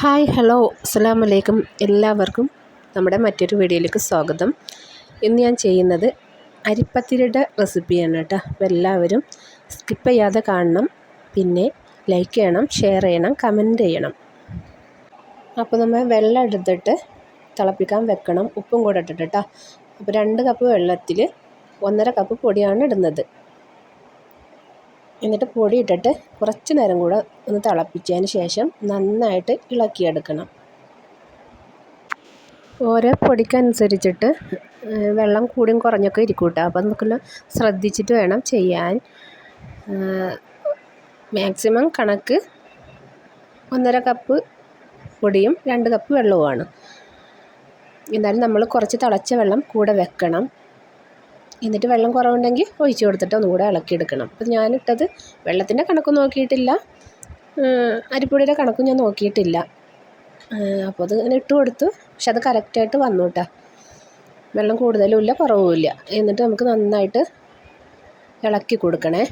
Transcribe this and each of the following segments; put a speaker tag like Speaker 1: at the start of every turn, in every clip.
Speaker 1: Hi hello. അസ്സാം വലൈക്കും എല്ലാവർക്കും നമ്മുടെ മറ്റൊരു വീഡിയോയിലേക്ക് സ്വാഗതം. ഇന്ന് ഞാൻ ചെയ്യുന്നത് അരിപ്പത്തിരിയുടെ റെസിപ്പിയാണ് കേട്ടോ. അപ്പോൾ എല്ലാവരും സ്കിപ്പ് ചെയ്യാതെ കാണണം. പിന്നെ ലൈക്ക് ചെയ്യണം ഷെയർ ചെയ്യണം കമന്റ് ചെയ്യണം. അപ്പോൾ നമ്മൾ വെള്ളം എടുത്തിട്ട് തിളപ്പിക്കാൻ വെക്കണം. ഉപ്പും കൂടെ ഇട്ടിട്ട് കേട്ടോ. അപ്പോൾ രണ്ട് കപ്പ് വെള്ളത്തിൽ ഒന്നര കപ്പ് പൊടിയാണ് ഇടുന്നത്. എന്നിട്ട് പൊടി ഇട്ടിട്ട് കുറച്ച് നേരം കൂടെ ഒന്ന് തിളപ്പിച്ചതിന് ശേഷം നന്നായിട്ട് ഇളക്കിയെടുക്കണം. ഓരോ പൊടിക്കനുസരിച്ചിട്ട് വെള്ളം കൂടിയും കുറഞ്ഞൊക്കെ ഇരിക്കും കേട്ടോ അപ്പോൾ നമുക്കൊന്ന് ശ്രദ്ധിച്ചിട്ട് വേണം ചെയ്യാൻ. മാക്സിമം കണക്ക് ഒന്നര കപ്പ് പൊടിയും രണ്ട് കപ്പ് വെള്ളവുമാണ്. എന്നാലും നമ്മൾ കുറച്ച് തിളച്ച വെള്ളം കൂടെ വെക്കണം. എന്നിട്ട് വെള്ളം കുറവുണ്ടെങ്കിൽ ഒഴിച്ച് കൊടുത്തിട്ട് ഒന്നുകൂടെ ഇളക്കിയെടുക്കണം. അപ്പം ഞാനിട്ടത് വെള്ളത്തിന്റെ കണക്ക് നോക്കിയിട്ടില്ല. അരിപ്പൊടിയുടെ കണക്കും ഞാൻ നോക്കിയിട്ടില്ല. അപ്പോൾ അത് ഇങ്ങനെ ഇട്ട് കൊടുത്തു. പക്ഷെ അത് കറക്റ്റായിട്ട് വന്നു കേട്ടോ. വെള്ളം കൂടുതലും ഇല്ല കുറവുമില്ല എന്നിട്ട് നമുക്ക് നന്നായിട്ട് ഇളക്കി കൊടുക്കണേ.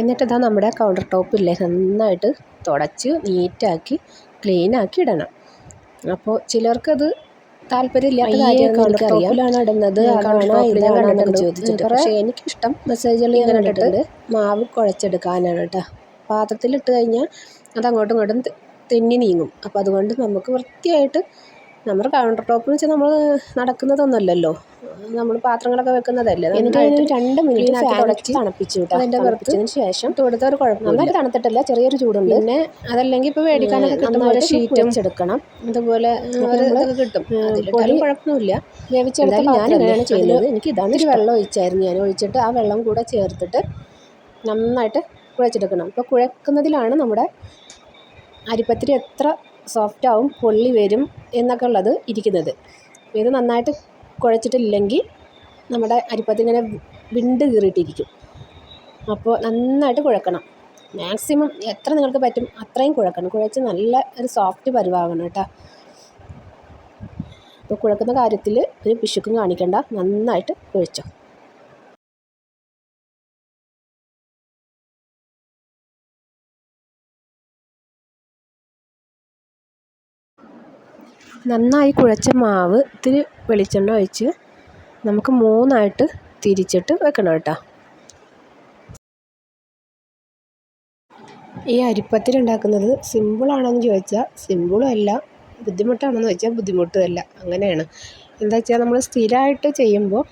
Speaker 1: എന്നിട്ട് ഇതാ നമ്മുടെ കൗണ്ടർ ടോപ്പില്ലേ നന്നായിട്ട് തുടച്ച് നീറ്റാക്കി ക്ലീനാക്കി ഇടണം. അപ്പോൾ ചിലർക്കത് താല്പര്യമില്ലാത്ത ഇടുന്നത് ചോദിച്ചിട്ട്. പക്ഷേ എനിക്കിഷ്ടം മെസ്സേജുകൾ ഇങ്ങനെ ഇട്ടിട്ട് മാവ് കുഴച്ചെടുക്കാനാണ് കേട്ടോ. പാത്രത്തിലിട്ട് കഴിഞ്ഞാൽ അത് അങ്ങോട്ടും ഇങ്ങോട്ടും തെന്നി നീങ്ങും. അപ്പോൾ അതുകൊണ്ട് നമുക്ക് വൃത്തിയായിട്ട് നമ്മുടെ കൗണ്ടർ ടോപ്പ് വെച്ചാൽ നമ്മൾ നടക്കുന്നതൊന്നുമല്ലല്ലോ. നമ്മൾ പാത്രങ്ങളൊക്കെ വെക്കുന്നതല്ലേ. എന്നിട്ട് രണ്ട് മിനിറ്റ് തുടച്ച് തണുപ്പിച്ചു വിട്ടാൽ അതിന്റെ വറുത്തതിന് ശേഷം തൊടുത്തവർ ഒരു കുഴപ്പം നന്നായിട്ട് തണുത്തിട്ടില്ല ചെറിയൊരു ചൂടുണ്ട്. പിന്നെ അതല്ലെങ്കിൽ ഇപ്പോൾ മേടിക്കാനൊക്കെ കിട്ടുന്ന ഷീറ്റ് വെച്ചെടുക്കണം അതുപോലെ കിട്ടും. കുഴപ്പമില്ല കുഴപ്പമൊന്നുമില്ല. വേവിച്ചെടുത്താൽ ഞാൻ ഇങ്ങനെയാണ് ചെയ്യുന്നത്. എനിക്ക് ഇതാണ് ഒരു വെള്ളം ഒഴിച്ചായിരുന്നു ഞാൻ. ഒഴിച്ചിട്ട് ആ വെള്ളം കൂടെ ചേർത്തിട്ട് നന്നായിട്ട് കുഴച്ചെടുക്കണം. അപ്പോൾ കുഴക്കുന്നതിലാണ് നമ്മുടെ അരിപ്പത്തിരി എത്ര സോഫ്റ്റ് ആവും പൊള്ളി വരും എന്നൊക്കെ ഉള്ളത് ഇരിക്കുന്നത്. ഇത് നന്നായിട്ട് കുഴച്ചിട്ടില്ലെങ്കിൽ നമ്മുടെ അരിപ്പത്തിങ്ങനെ വിണ്ട് കീറിയിട്ടിരിക്കും. അപ്പോൾ നന്നായിട്ട് കുഴക്കണം. മാക്സിമം എത്ര നിങ്ങൾക്ക് പറ്റും അത്രയും കുഴക്കണം. കുഴച്ച് നല്ല ഒരു സോഫ്റ്റ് പരുവാകണം കേട്ടോ. അപ്പോൾ കുഴക്കുന്ന കാര്യത്തിൽ ഒരു പിശുക്കും കാണിക്കണ്ട. നന്നായിട്ട് കുഴച്ചോ. നന്നായി കുഴച്ച മാവ് ഇത്തിരി വെളിച്ചെണ്ണ ഒഴിച്ച് നമുക്ക് മൂന്നായിട്ട് തിരിച്ചിട്ട് വെക്കണം കേട്ടോ. ഈ അരിപ്പത്തിൽ ഉണ്ടാക്കുന്നത് സിമ്പിളാണെന്ന് ചോദിച്ചാൽ സിമ്പിളും അല്ല ബുദ്ധിമുട്ടാണെന്ന് ചോദിച്ചാൽ ബുദ്ധിമുട്ടും അല്ല അങ്ങനെയാണ്. എന്താ വെച്ചാൽ നമ്മൾ സ്ഥിരമായിട്ട് ചെയ്യുമ്പോൾ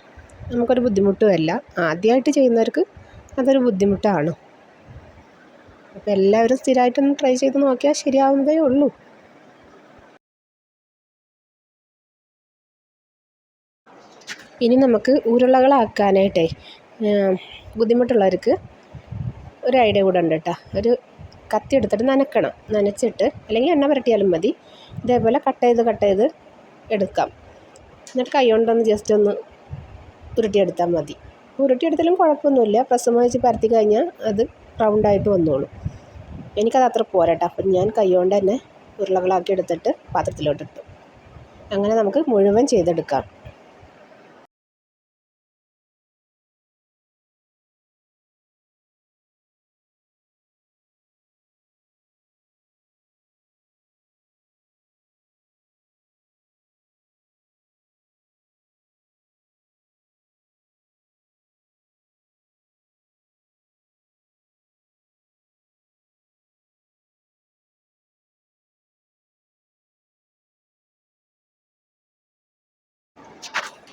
Speaker 1: നമുക്കൊരു ബുദ്ധിമുട്ടും അല്ല ആദ്യമായിട്ട് ചെയ്യുന്നവർക്ക് അതൊരു ബുദ്ധിമുട്ടാണ്. അപ്പോൾ എല്ലാവരും സ്ഥിരമായിട്ടൊന്ന് ട്രൈ ചെയ്ത് നോക്കിയാൽ ശരിയാവുന്നതേ ഉള്ളൂ. ഇനി നമുക്ക് ഉരുളകളാക്കാനായിട്ടേ ബുദ്ധിമുട്ടുള്ളവർക്ക് ഒരു ഐഡിയ കൂടെ ഉണ്ട് കേട്ടോ. ഒരു കത്തി എടുത്തിട്ട് നനക്കണം. നനച്ചിട്ട് അല്ലെങ്കിൽ എണ്ണ പുരട്ടിയാലും മതി. ഇതേപോലെ കട്ട് ചെയ്ത് കട്ട് ചെയ്ത് എടുക്കാം. എന്നിട്ട് കൈ കൊണ്ടൊന്ന് ജസ്റ്റ് ഒന്ന് ഉരുട്ടിയെടുത്താൽ മതി. ഉരുട്ടിയെടുത്താലും കുഴപ്പമൊന്നുമില്ല. പ്രസവം വെച്ച് പരത്തി കഴിഞ്ഞാൽ അത് റൗണ്ടായിട്ട് വന്നോളും. എനിക്കത് അത്ര പോരാട്ടോ അപ്പം ഞാൻ കൈ കൊണ്ട് തന്നെ ഉരുളകളാക്കി എടുത്തിട്ട് പാത്രത്തിലോട്ടിട്ടു അങ്ങനെ നമുക്ക് മുഴുവൻ ചെയ്തെടുക്കാം.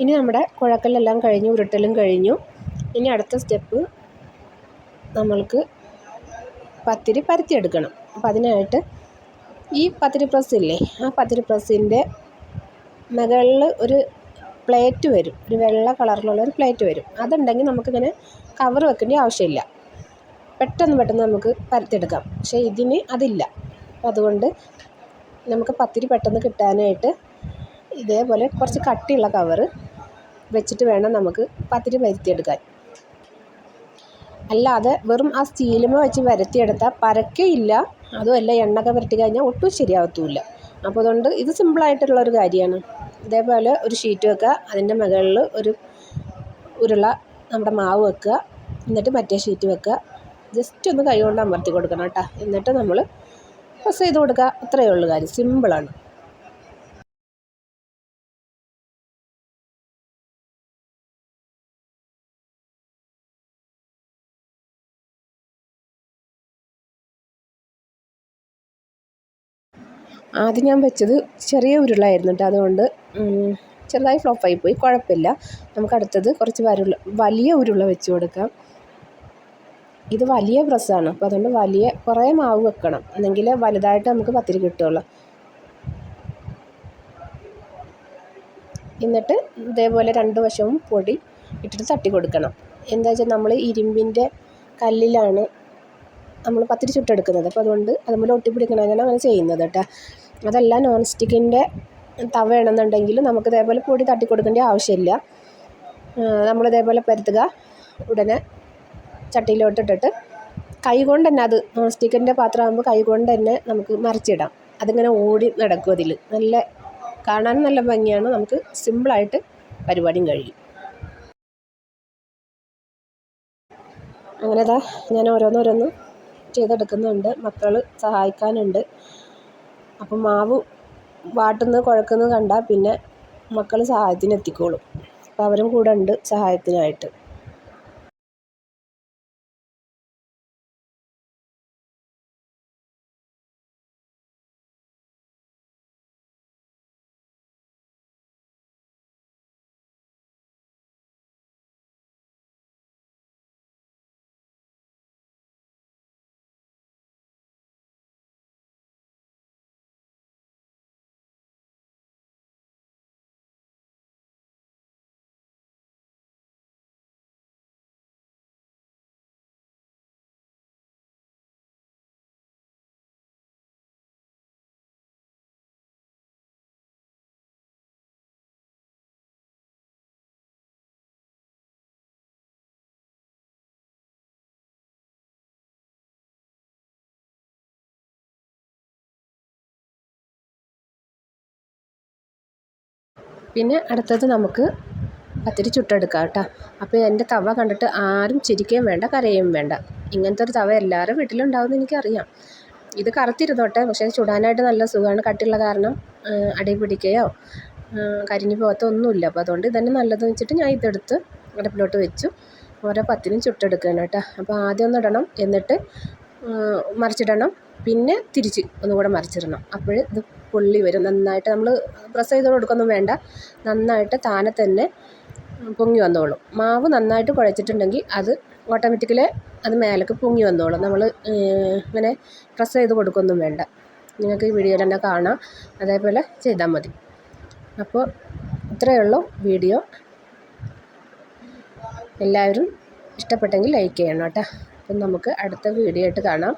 Speaker 1: ഇനി നമ്മുടെ കുഴക്കലെല്ലാം കഴിഞ്ഞു ഉരുട്ടലും കഴിഞ്ഞു. ഇനി അടുത്ത സ്റ്റെപ്പ് നമ്മൾക്ക് പത്തിരി പരത്തിയെടുക്കണം. അപ്പം അതിനായിട്ട് ഈ പത്തിരി പ്രസ് ഇല്ലേ ആ പത്തിരി പ്രസ്സിന്റെ മുകളിൽ ഒരു പ്ലേറ്റ് വരും. ഒരു വെള്ള കളറിലുള്ള ഒരു പ്ലേറ്റ് വരും. അതുണ്ടെങ്കിൽ നമുക്കിങ്ങനെ കവർ വെക്കേണ്ട ആവശ്യമില്ല. പെട്ടെന്ന് പെട്ടെന്ന് നമുക്ക് പരത്തിയെടുക്കാം. പക്ഷേ ഇതിന് അതില്ല. അതുകൊണ്ട് നമുക്ക് പത്തിരി പെട്ടെന്ന് കിട്ടാനായിട്ട് ഇതേപോലെ കുറച്ച് കട്ടിയുള്ള കവറ് വെച്ചിട്ട് വേണം നമുക്ക് പത്തിരി വരുത്തിയെടുക്കാൻ അല്ലാതെ വെറും ആ സ്റ്റീലുമ വെച്ച് വരത്തിയെടുത്താൽ പരക്കയില്ല. അതുമല്ല എണ്ണൊക്കെ പുരട്ടി കഴിഞ്ഞാൽ ഒട്ടും ശരിയാവത്തുമില്ല അപ്പോൾ അതുകൊണ്ട് ഇത് സിമ്പിളായിട്ടുള്ള ഒരു കാര്യമാണ്. ഇതേപോലെ ഒരു ഷീറ്റ് വെക്കുക അതിന്റെ മുകളിൽ ഒരു ഉരുള നമ്മുടെ മാവ് വെക്കുക എന്നിട്ട് മറ്റേ ഷീറ്റ് വെക്കുക. ജസ്റ്റ് ഒന്ന് കൈ കൊണ്ട് അമർത്തി കൊടുക്കണം കേട്ടോ. എന്നിട്ട് നമ്മൾ പ്രസ് ചെയ്ത് കൊടുക്കുക. അത്രയേ ഉള്ളൂ കാര്യം. സിമ്പിളാണ്. ആദ്യം ഞാൻ വെച്ചത് ചെറിയ ഉരുളായിരുന്നു കേട്ടോ അതുകൊണ്ട് ചെറുതായി ഫ്ലോപ്പായി പോയി. കുഴപ്പമില്ല. നമുക്ക് അടുത്തത് കുറച്ച് വരുള്ള വലിയ ഉരുള വെച്ച് കൊടുക്കാം. ഇത് വലിയ പ്രസ്സാണ്. അപ്പോൾ അതുകൊണ്ട് വലിയ കുറേ മാവ് വെക്കണം. അല്ലെങ്കിൽ വലുതായിട്ട് നമുക്ക് പത്തിരി കിട്ടുള്ളൂ എന്നിട്ട് ഇതേപോലെ രണ്ട് വശവും പൊടി ഇട്ടിട്ട് തട്ടി കൊടുക്കണം. എന്താ വെച്ചാൽ നമ്മൾ ഇരുമ്പിന്റെ കല്ലിലാണ് നമ്മൾ പത്തിരി ചുട്ടെടുക്കുന്നത്. അപ്പോൾ അതുകൊണ്ട് അതുപോലെ ഒട്ടിപ്പിടിക്കണമെന്നാണ് അങ്ങനെ ചെയ്യുന്നത് കേട്ടോ അതല്ല നോൺ സ്റ്റിക്കിന്റെ തവ വേണമെന്നുണ്ടെങ്കിൽ നമുക്ക് ഇതേപോലെ പൊടി തട്ടി കൊടുക്കേണ്ട ആവശ്യമില്ല നമ്മൾ ഇതേപോലെ പരത്തുക. ഉടനെ ചട്ടിയിലോട്ട് ഇട്ടിട്ട് കൈ കൊണ്ട് തന്നെ അത് നോൺ സ്റ്റിക്കിന്റെ പാത്രമാകുമ്പോൾ കൈ കൊണ്ട് തന്നെ നമുക്ക് മറിച്ചിടാം. അതിങ്ങനെ ഓടി നടക്കും അതിൽ നല്ല കാണാൻ നല്ല ഭംഗിയാണ്. നമുക്ക് സിമ്പിളായിട്ട് പരിപാടിയും കഴിയും. അങ്ങനെ ഞാൻ ഓരോന്നോരോന്ന് ചെയ്തെടുക്കുന്നുണ്ട്. മക്കൾ സഹായിക്കാനുണ്ട്. അപ്പം മാവ് വാട്ടുന്നത് കുഴക്കുന്നത് കണ്ടാൽ പിന്നെ മക്കൾ സഹായത്തിന് എത്തിക്കോളും അപ്പം അവരും കൂടെ ഉണ്ട് സഹായത്തിനായിട്ട്. പിന്നെ അടുത്തത് നമുക്ക് പത്തിരി ചുട്ടെടുക്കാം കേട്ടോ. അപ്പോൾ എന്റെ തവ കണ്ടിട്ട് ആരും ചിരിക്കുകയും വേണ്ട കരയുകയും വേണ്ട. ഇങ്ങനത്തെ ഒരു തവ എല്ലാവരും വീട്ടിലുണ്ടാവുമെന്ന് എനിക്കറിയാം. ഇത് കറുത്തിരുന്നോട്ടെ പക്ഷേ ചുടാനായിട്ട് നല്ല സുഖമാണ്. കട്ടിയുള്ള കാരണം അടി പിടിക്കുകയോ കരിഞ്ഞു പോകാത്ത ഒന്നുമില്ല. അപ്പോൾ അതുകൊണ്ട് ഇതന്നെ നല്ലതെന്ന് വെച്ചിട്ട് ഞാൻ ഇതെടുത്ത് അടുപ്പിലോട്ട് വെച്ചു. ഓരോ പത്തിനും ചുട്ടെടുക്കുകയാണ് കേട്ടോ. അപ്പോൾ ആദ്യം ഒന്ന് ഇടണം എന്നിട്ട് മറിച്ചിടണം. പിന്നെ തിരിച്ച് ഒന്നുകൂടെ മറിച്ചിടണം. അപ്പോൾ ഇത് പൊള്ളി വരും. നന്നായിട്ട് നമ്മൾ പ്രസ് ചെയ്ത് കൊടുക്കൊന്നും വേണ്ട. നന്നായിട്ട് താനെ തന്നെ പൊങ്ങി വന്നോളും. മാവ് നന്നായിട്ട് കുഴച്ചിട്ടുണ്ടെങ്കിൽ അത് ഓട്ടോമാറ്റിക്കലി അത് മേലേക്ക് പൊങ്ങി വന്നോളും. നമ്മൾ ഇങ്ങനെ പ്രസ് ചെയ്ത് കൊടുക്കൊന്നും വേണ്ട. നിങ്ങൾക്ക് ഈ വീഡിയോയിൽ തന്നെ കാണാം. അതേപോലെ ചെയ്താൽ മതി. അപ്പോൾ ഇത്രയേ ഉള്ളൂ വീഡിയോ. എല്ലാവരും ഇഷ്ടപ്പെട്ടെങ്കിൽ ലൈക്ക് ചെയ്യണം കേട്ടോ. അപ്പം നമുക്ക് അടുത്ത വീഡിയോ ആയിട്ട് കാണാം.